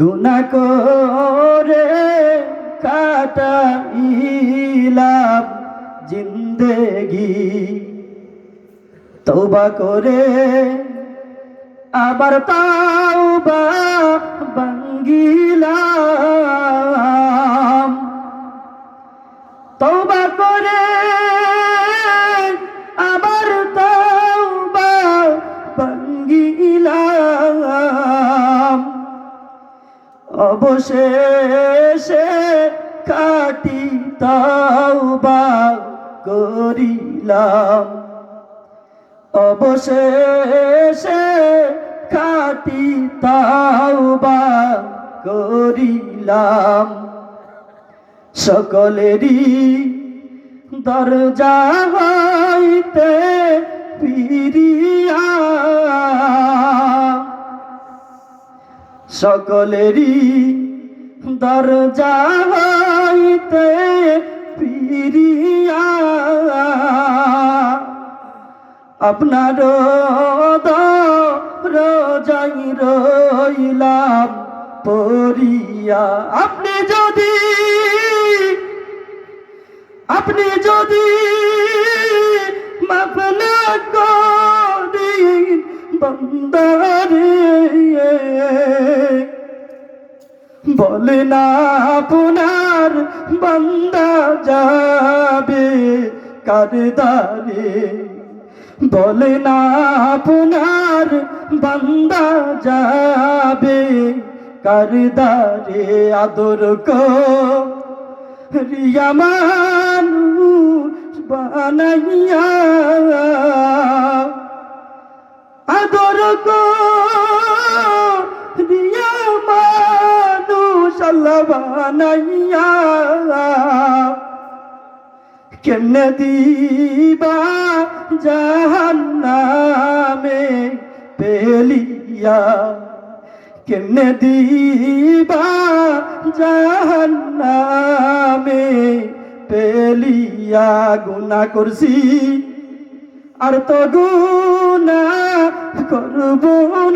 গুনা করে কাটাইলাম জিন্দেগি। তৌবা করে আবার তাওবা বাঙ্গিলাম অবশেষে কাটি তাওবা করিলাম। অবশেষে কাটি তাওবা করিলাম। সকলেরই দরজা হইতে ফিরিয়া সকলেরই দরজা হইতে ফিরিয়া। আপনার রোজাই রইলাম পরিয়া আপনি যদি আপনি যদি মাফ না করেন বন্দারে। বলে না আপনার বন্দা যাবে কারদারে। বলে না আপনার বন্দা যাবে কারদারে। আদর কো রিয়া মানুষ বানাইয়া। আদর কো আল্লাহ বানাইয়া। কেমনে দিবা জাহান্নামে পেলিয়া কেমনে দিবা জাহান্নামে পেলিয়া গুনা করছি। আর তো গুনা করব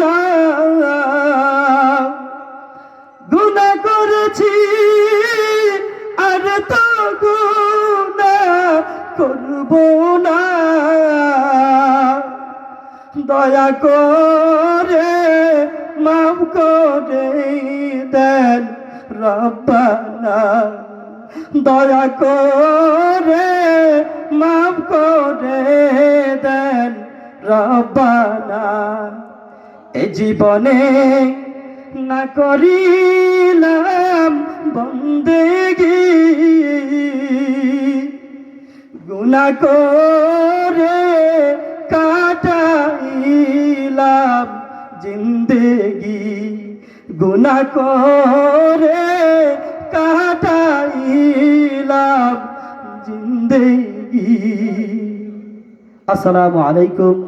না। করব না। দয়া করে মাফ করে দেন রব্বানা। দয়া করে মাফ করে দেন রব্বানা। এ জীবনে না করিলাম বন্দেগি। গুনা করে কাটাইলাম জিন্দেগি। গুনা করে কাটাইলাম জিন্দেগি। আসসালামু আলাইকুম।